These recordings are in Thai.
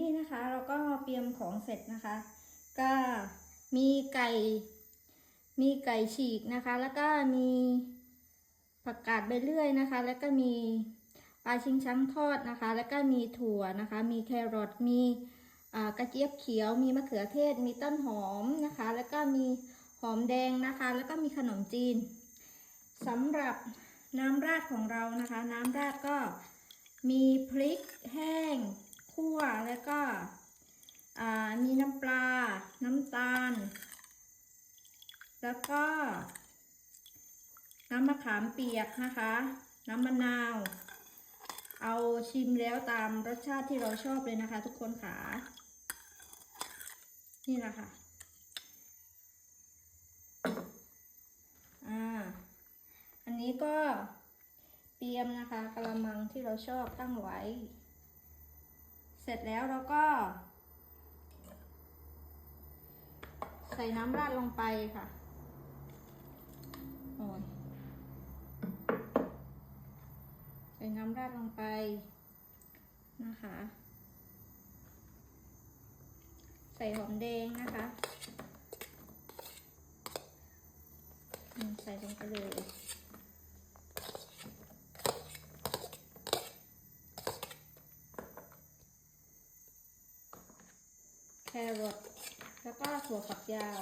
นี่นะคะเราก็เตรียมของเสร็จนะคะ ก็มีไก่ มีไก่ฉีกนะคะ แล้วก็มีผักกาดใบเลื่อยนะคะ แล้วก็มีปลาชิงช้างทอดนะคะ แล้วก็มีถั่วนะคะ มีแครอทมีกระเจี๊ยบเขียว มีมะเขือเทศ มีต้นหอมนะคะ แล้วก็มีหอมแดงนะคะ แล้วก็มีขนมจีนสำหรับน้ำราดของเรานะคะ น้ำราดก็มีพริกแห้ง คั่วแล้วก็มีน้ำปลา น้ำตาล แล้วก็ น้ำมะขามเปียกนะคะ น้ำมะนาว เอาชิมแล้วตามรสชาติที่เราชอบเลยนะคะ ทุกคนค่ะ นี่แหละค่ะอ่า อันนี้ก็เตรียมนะคะกระมังที่เราชอบตั้งไว้ ร็จแล้วเราก็ ใส่น้ำราดลงไปค่ะ โอ้ย ใส่น้ำราดลงไปนะคะ ใส่หอมแดงนะคะใส่ลงไปเลย แครอทแล้วก็ถั่วฝักยาว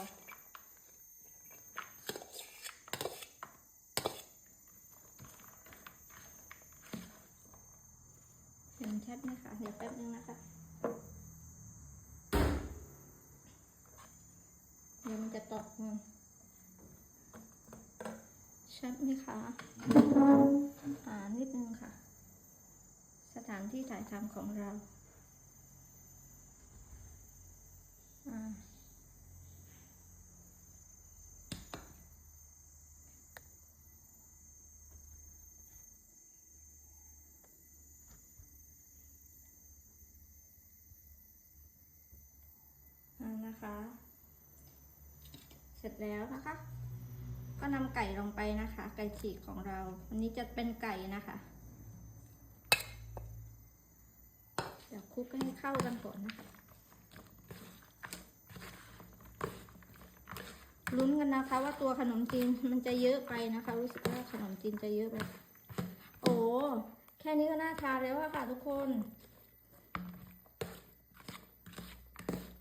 เห็นชัดไหมคะเดี๋ยวแป๊บนึงนะคะ เดี๋ยวมันจะตกมือชัดไหมคะอ่านิดนึงค่ะ สถานที่ถ่ายทำของเรา อ่า อ่า นะคะ เสร็จแล้วนะคะ ก็นำไก่ลงไปนะคะ ไก่ฉีกของเรา วันนี้จะเป็นไก่นะคะ เดี๋ยวคลุกให้เข้ากันก่อนนะคะลุ้นกันนะคะว่าตัวขนมจีนมันจะเยอะไปนะคะ รู้สึกว่าขนมจีนจะเยอะไป โอ้ แค่นี้ก็น่าทานแล้วค่ะทุกคน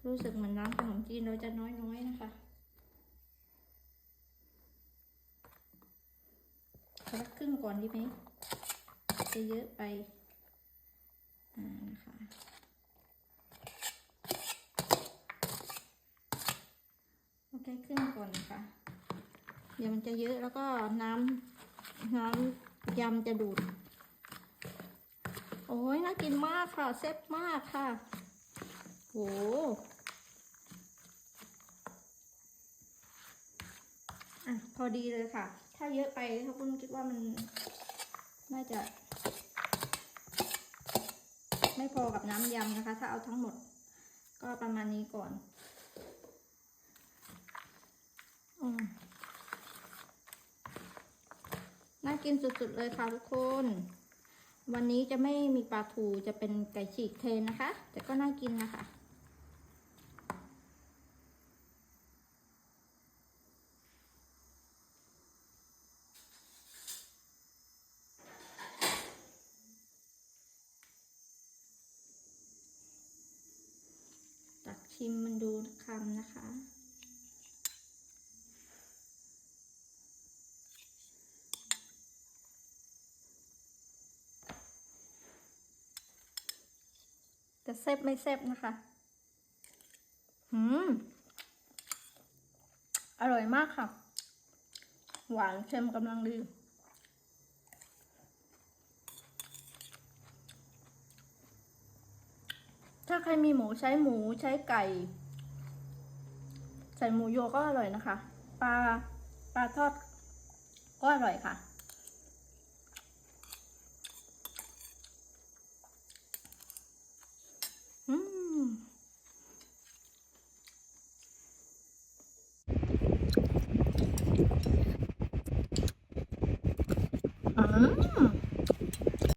รู้สึกเหมือนน้ำขนมจีนเราจะน้อยๆนะคะสักครึ่งก่อนดีไหมจะเยอะไปอ่านะคะโอเคครึ่งก่อนนะคะเดี๋ยวมันจะเยอะแล้วก็น้ำน้ำยำจะดูด โอ้ยน่ากินมากค่ะเซ็ตมากค่ะโห อะพอดีเลยค่ะ ถ้าเยอะไปถ้าคุณคิดว่ามันน่าจะ ไม่พอกับน้ำยำนะคะ ถ้าเอาทั้งหมด ก็ประมาณนี้ก่อนอมน่ากินสุดๆเลยค่ะทุกคน วันนี้จะไม่มีปลาทูจะเป็นไก่ฉีกเทนนะคะ แต่ก็น่ากินนะคะ ชิมมันดูคำนะคะ จะแซ่บไม่แซ่บนะคะหืม อร่อยมากค่ะ หวานเค็มกำลังดี ถ้า ใครมีหมูใช้หมูใช้ไก่ ใส่หมูโยก็อร่อยนะคะ ปลาปลาทอดก็อร่อยค่ะ อืมอืม